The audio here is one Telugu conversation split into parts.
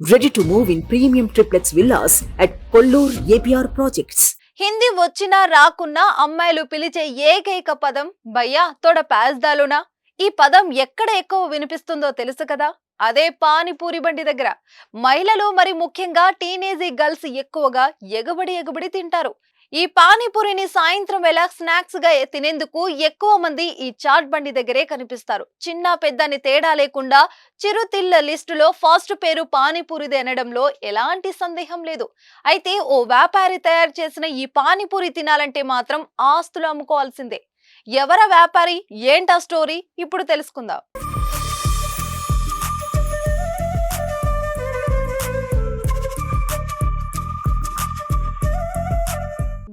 Ready to move in premium triplets villas at Kollur APR projects Hindi వచ్చినా రాకున్నా అమ్మాయిలు పిలిచే ఏకైక పదం భయ్యా తోడ పాజ్దాలునా ఈ పదం ఎక్కడ ఎక్కువ వినిపిస్తుందో తెలుసు కదా? అదే పానీపూరి బండి దగ్గర. మహిళలు మరి ముఖ్యంగా టీనేజీ గర్ల్స్ ఎక్కువగా ఎగబడి ఎగబడి తింటారు. ఈ పానీపూరిని సాయంత్రం వేళ స్నాక్స్గా తినేందుకు ఎక్కువ మంది ఈ చాట్ బండి దగ్గరే కనిపిస్తారు. చిన్న పెద్దని తేడా లేకుండా చిరుతిళ్ళ లిస్టులో ఫాస్ట్ పేరు పానీపూరిది అనడంలో ఎలాంటి సందేహం లేదు. అయితే ఓ వ్యాపారి తయారు చేసిన ఈ పానీపూరి తినాలంటే మాత్రం ఆస్తులు అమ్ముకోవాల్సిందే. ఎవర వ్యాపారి? ఏంటా స్టోరీ? ఇప్పుడు తెలుసుకుందాం.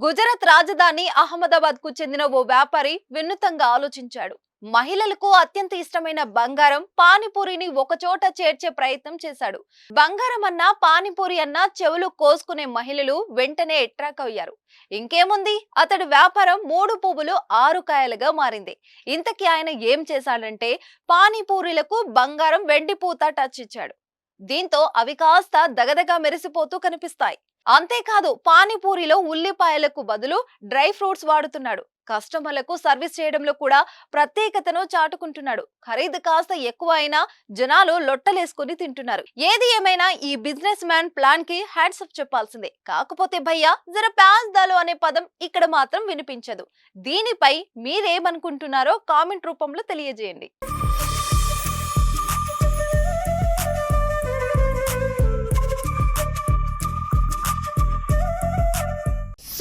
గుజరాత్ రాజధాని అహ్మదాబాద్కు చెందిన ఓ వ్యాపారి వినూతంగా ఆలోచించాడు. మహిళలకు అత్యంత ఇష్టమైన బంగారం పానీపూరిని ఒకచోట చేర్చే ప్రయత్నం చేశాడు. బంగారం అన్నా పానీపూరి అన్నా చెవులు కోసుకునే మహిళలు వెంటనే అట్రాక్ అయ్యారు. ఇంకేముంది? అతడి వ్యాపారం మూడు పువ్వులు ఆరు కాయలుగా మారింది. ఇంతకీ ఆయన ఏం చేశాడంటే పానీపూరీలకు బంగారం వెండి పూత టచ్ ఇచ్చాడు. దీంతో అవి కాస్త దగదగా మెరిసిపోతూ కనిపిస్తాయి. అంతేకాదు పానీపూరిలో ఉల్లిపాయలకు బదులు డ్రై ఫ్రూట్స్ వాడుతున్నాడు. కస్టమర్లకు సర్వీస్ చేయడంలో కూడా ప్రత్యేకతను చాటుకుంటున్నాడు. ఖరీదు కాస్త ఎక్కువ అయినా జనాలు లొట్టలేసుకుని తింటున్నారు. ఏది ఏమైనా ఈ బిజినెస్ మ్యాన్ ప్లాన్కి హ్యాండ్స్ అప్ చెప్పాల్సిందే. కాకపోతే భయ్యా జర ప్యాన్స్ దాలు అనే పదం ఇక్కడ మాత్రం వినిపించదు. దీనిపై మీరేమనుకుంటున్నారో కామెంట్ రూపంలో తెలియజేయండి.